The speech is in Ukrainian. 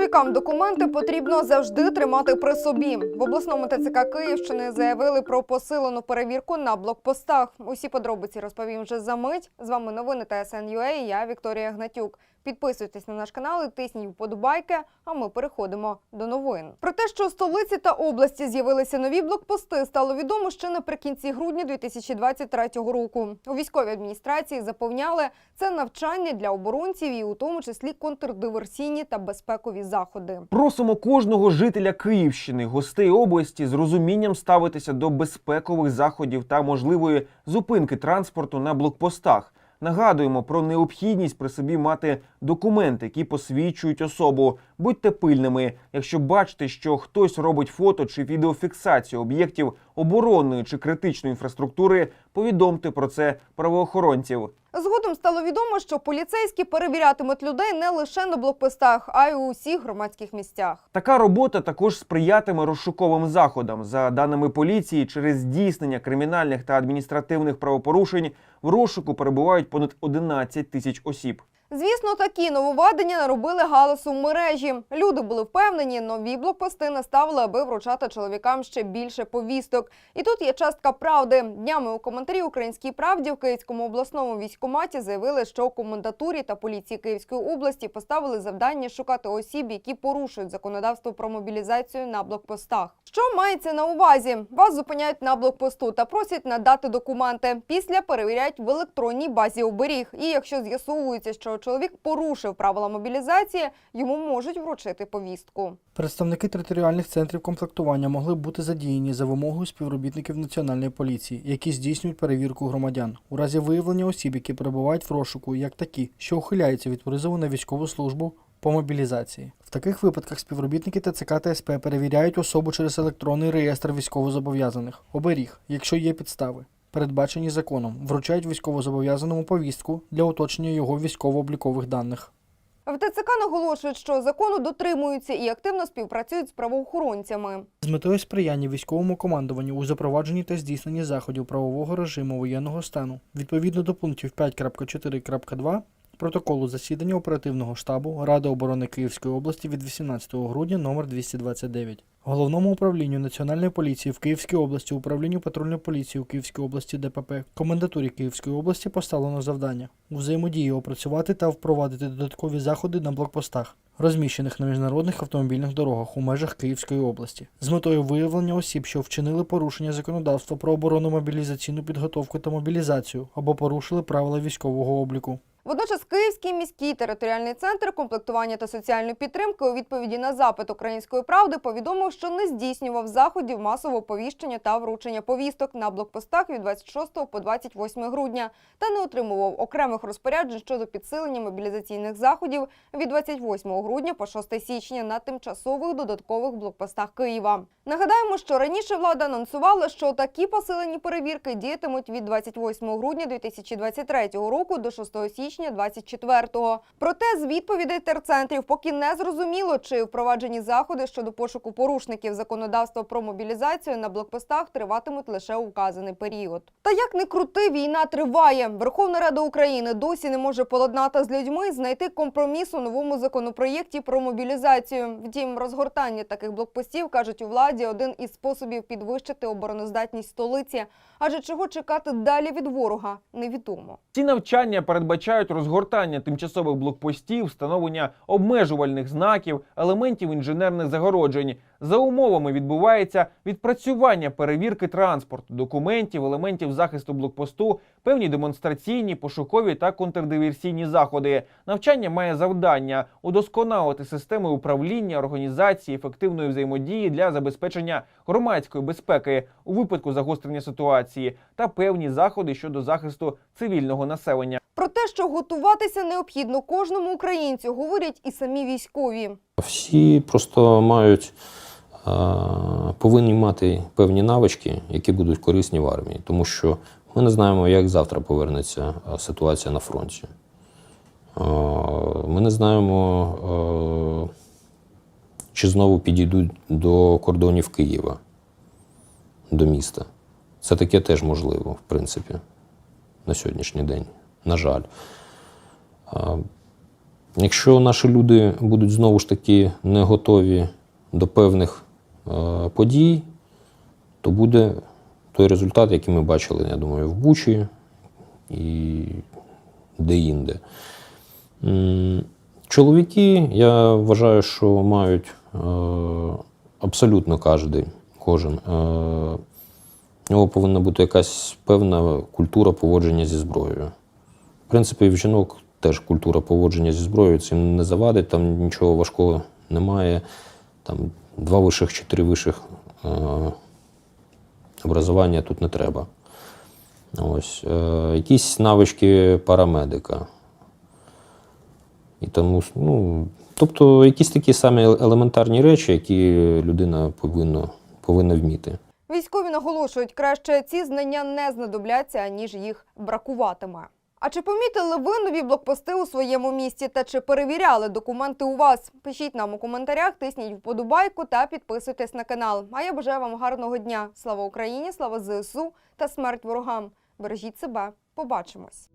Чоловікам документи потрібно завжди тримати при собі. В обласному ТЦК Київщини заявили про посилену перевірку на блокпостах. Усі подробиці розповім вже за мить. З вами новини ТСН.UA і Я Вікторія Гнатюк. Підписуйтесь на наш канал і тисніть вподобайки. А ми переходимо до новин. Про те, що у столиці та області з'явилися нові блокпости, стало відомо ще наприкінці грудня 2023 року. У військовій адміністрації запевняли, це навчання для оборонців і у тому числі контрдиверсійні та безпекові заходи. Просимо кожного жителя Київщини, гостей області з розумінням ставитися до безпекових заходів та можливої зупинки транспорту на блокпостах. Нагадуємо про необхідність при собі мати документи, які посвідчують особу. Будьте пильними, якщо бачите, що хтось робить фото чи відеофіксацію об'єктів оборонної чи критичної інфраструктури, повідомте про це правоохоронців. Згодом стало відомо, що поліцейські перевірятимуть людей не лише на блокпостах, а й у усіх громадських місцях. Така робота також сприятиме розшуковим заходам. За даними поліції, через здійснення кримінальних та адміністративних правопорушень в розшуку перебувають понад 11 тисяч осіб. Звісно, такі нововведення наробили галасу в мережі. Люди були впевнені, нові блокпости наставили, аби вручати чоловікам ще більше повісток. І тут є частка правди. Днями у коментарі Українській правді в Київському обласному військкоматі заявили, що комендатурі та поліції Київської області поставили завдання шукати осіб, які порушують законодавство про мобілізацію на блокпостах. Що мається на увазі? Вас зупиняють на блокпосту та просять надати документи. Після перевіряють в електронній базі оберіг. І якщо з'ясовується, що чоловік порушив правила мобілізації, йому можуть вручити повістку. Представники територіальних центрів комплектування могли бути задіяні за вимогою співробітників національної поліції, які здійснюють перевірку громадян у разі виявлення осіб, які перебувають в розшуку, як такі, що ухиляються від призову на військову службу по мобілізації. В таких випадках співробітники ТЦК та СП перевіряють особу через електронний реєстр військовозобов'язаних оберіг, якщо є підстави. Передбачені законом, вручають військовозобов'язаному повістку для уточнення його військово-облікових даних. В ТЦК наголошують, що закону дотримуються і активно співпрацюють з правоохоронцями. З метою сприяння військовому командуванню у запровадженні та здійсненні заходів правового режиму воєнного стану відповідно до пунктів 5.4.2 протоколу засідання оперативного штабу Ради оборони Київської області від 18 грудня номер 229. Головному управлінню Національної поліції в Київській області, управлінню патрульної поліції у Київській області ДПП, комендатурі Київської області поставлено завдання у взаємодії опрацювати та впровадити додаткові заходи на блокпостах, розміщених на міжнародних автомобільних дорогах у межах Київської області, з метою виявлення осіб, що вчинили порушення законодавства про оборону мобілізаційну підготовку та мобілізацію або порушили правила військового обліку. Водночас Київський міський територіальний центр комплектування та соціальної підтримки у відповіді на запит української правди повідомив, що не здійснював заходів масового оповіщення та вручення повісток на блокпостах від 26 по 28 грудня та не отримував окремих розпоряджень щодо підсилення мобілізаційних заходів від 28 грудня по 6 січня на тимчасових додаткових блокпостах Києва. Нагадаємо, що раніше влада анонсувала, що такі посилені перевірки діятимуть від 28 грудня 2023 року до 6 січня 2024. Проте з відповідей терцентрів поки не зрозуміло, чи впроваджені заходи щодо пошуку порушників законодавства про мобілізацію на блокпостах триватимуть лише у вказаний період. Та як не крути, війна триває. Верховна Рада України досі не може поладнати з людьми знайти компроміс у новому законопроєкті про мобілізацію. Втім, розгортання таких блокпостів кажуть у владі один із способів підвищити обороноздатність столиці. Адже чого чекати далі від ворога, невідомо. Ці навчання передбачають розгортання тимчасових блокпостів, встановлення обмежувальних знаків, елементів інженерних загороджень. За умовами відбувається відпрацювання перевірки транспорту, документів, елементів захисту блокпосту, певні демонстраційні, пошукові та контрдиверсійні заходи. Навчання має завдання удосконалити системи управління, організації, ефективної взаємодії для забезпечення громадської безпеки у випадку загострення ситуації та певні заходи щодо захисту цивільного населення. Про те, що готуватися необхідно кожному українцю, говорять і самі військові. Всі просто мають, повинні мати певні навички, які будуть корисні в армії, тому що ми не знаємо, як завтра повернеться ситуація на фронті. Ми не знаємо, чи знову підійдуть до кордонів Києва, до міста. Це таке теж можливо, в принципі, на сьогоднішній день. На жаль. Якщо наші люди будуть знову ж таки не готові до певних подій, то буде той результат, який ми бачили, я думаю, в Бучі і де-інде. Чоловіки, я вважаю, що мають е, абсолютно кожен, кожен. Е, у нього повинна бути якась певна культура поводження зі зброєю. В принципі, в жінок теж культура поводження зі зброєю цим не завадить, там нічого важкого немає. Там два вищих чи три вищих е, образування тут не треба. Ось, е, якісь навички парамедика. І тому, ну, тобто якісь такі самі елементарні речі, які людина повинна, повинна вміти. Військові наголошують, краще ці знання не знадобляться, аніж їх бракуватиме. А чи помітили ви нові блокпости у своєму місті та чи перевіряли документи у вас? Пишіть нам у коментарях, тисніть вподобайку та підписуйтесь на канал. А я бажаю вам гарного дня. Слава Україні, слава ЗСУ та смерть ворогам. Бережіть себе. Побачимось.